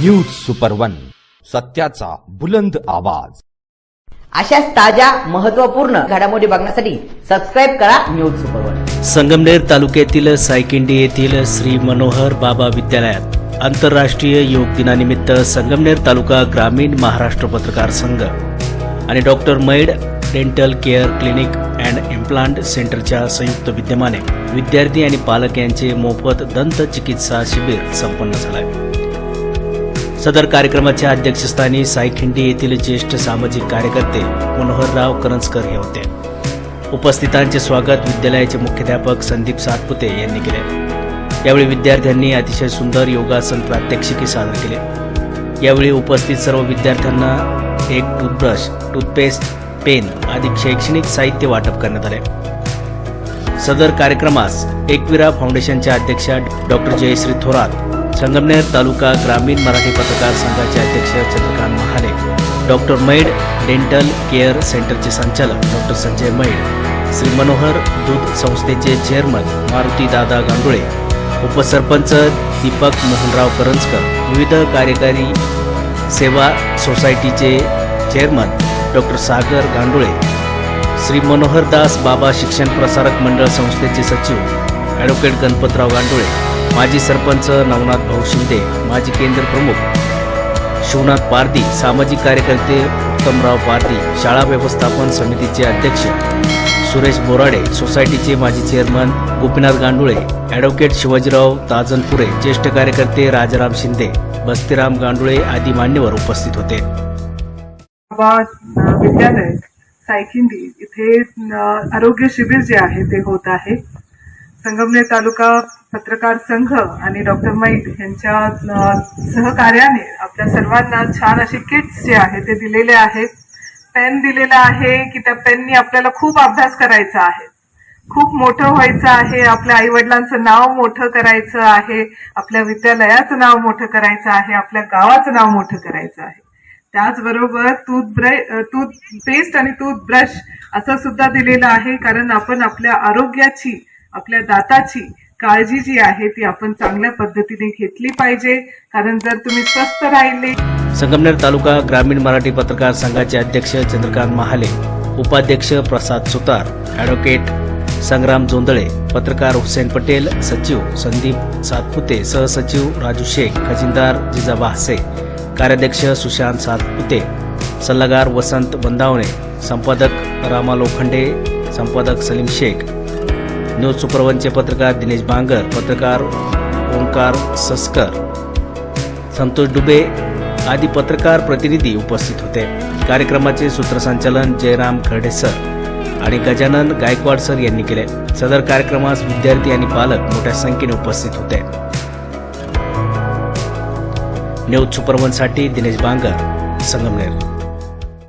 News super one सत्याचा बुलंद आवाज. अशाच ताज्या महत्त्वपूर्ण घडामोडी बघण्यासाठी सबस्क्राईब करा न्यूज सुपर वन संगमनेर तालुक्यातील सायकिंडी येथील श्री मनोहर बाबा विद्यालयात आंतरराष्ट्रीय योग दिनानिमित्त संगमनेर तालुका ग्रामीण महाराष्ट्र पत्रकार संघ आणि doctor Maid dental care clinic and implant सेंटरच्या संयुक्त विद्यमाने विद्यार्थी आणि पालक यांचे मोफत दंत चिकित्सा शिबिर संपन्न झाले सदर कार्यक्रमाच्या अध्यक्षस्थानी सायखिंडी येथील ज्येष्ठ सामाजिक कार्यकर्ते मनोहरराव करंजकर हे होते. उपस्थितांचे स्वागत विद्यालयाचे मुख्याध्यापक संदीप सातपुते यांनी केले. यावेळी विद्यार्थ्यांनी अतिशय सुंदर योगासन प्रात्यक्षिके सादर केले. यावेळी उपस्थित सर्व विद्यार्थ्यांना एक टूथब्रश टूथपेस्ट पेन आदी शैक्षणिक साहित्य वाटप करण्यात आले. सदर कार्यक्रमास एकविरा फाउंडेशनच्या अध्यक्षा डॉक्टर जयश्री थोरात संगमनेर तालुका ग्रामीण मराठी पत्रकार संघाचे अध्यक्ष Chandrakant Mahale doctor Maid dental care सेंटरचे संचालक डॉक्टर संजय मैड श्री मनोहर दूध संस्थेचे चेअरमन मारुती दादा गांडुळे उपसरपंच दीपक मोहनराव करंजकर विविध कार्यकारी सेवा सोसायटीचे चेअरमन डॉक्टर सागर गांडुळे श्री मनोहरदास बाबा शिक्षण प्रसारक मंडळ संस्थेचे सचिव ॲडव्होकेट गणपतराव गांडुळे माजी सरपंच नवनाथ भाऊ शिंदे माजी केंद्र प्रमुख शिवनाथ पारदी सामाजिक कार्यकर्ते उत्तमराव पारदी शाळा व्यवस्थापन समितीचे अध्यक्ष सुरेश बोराडे सोसायटीचे माजी चेअरमन गोपीनाथ गांडुळे ॲडव्होकेट शिवाजीराव ताजनपुरे ज्येष्ठ कार्यकर्ते राजाराम शिंदे बस्तीराम गांडुळे आदी मान्यवर उपस्थित होते. विद्यालय. सायकिंदी इथे आरोग्य शिबिर जे आहे ते होत आहे. संगमनेर तालुका पत्रकार संघ आणि डॉक्टर माईट यांच्या सहकार्याने आपल्या सर्वांना छान असे किट्स जे आहे ते दिलेले आहेत. पेन दिलेला आहे की त्या पेननी आपल्याला खूप अभ्यास करायचा आहे. खूप मोठं व्हायचं आहे. आपल्या आई वडिलांचं नाव मोठं करायचं आहे. आपल्या विद्यालयाचं नाव मोठं करायचं आहे. आपल्या गावाचं नाव मोठं करायचं आहे. त्याचबरोबर टूथब्र टूथपेस्ट आणि टूथब्रश असं सुद्धा दिलेलं आहे. कारण आपण आपल्या आरोग्याची आपल्या दाताची काळजी जी आहे ती आपण चांगल्या पद्धतीने घेतली पाहिजे. कारण जर तुम्ही स्वस्थ राहिले संगमनेर तालुका ग्रामीण मराठी पत्रकार संघाचे अध्यक्ष चंद्रकांत महाले उपाध्यक्ष प्रसाद सुतार ॲडव्होकेट संग्राम जोंदळे पत्रकार हुसेन पटेल सचिव संदीप सातपुते सहसचिव राजू शेख खजिनदार जिजाबा हसे कार्याध्यक्ष सुशांत सातपुते सल्लागार वसंत बंदावणे संपादक रामा लोखंडे संपादक सलीम शेख. न्यूज सुपरवनचे पत्रकार दिनेश बांगर पत्रकार ओंकार सस्कर. संतोष डुबे आदी पत्रकार प्रतिनिधी उपस्थित होते. कार्यक्रमाचे सूत्रसंचालन जयराम खर्डे सर आणि गजानन गायकवाड सर यांनी केले. सदर कार्यक्रमास विद्यार्थी आणि पालक मोठ्या संख्येने उपस्थित होते. न्यूज सुपरवनसाठी दिनेश बांगर संगमनेर.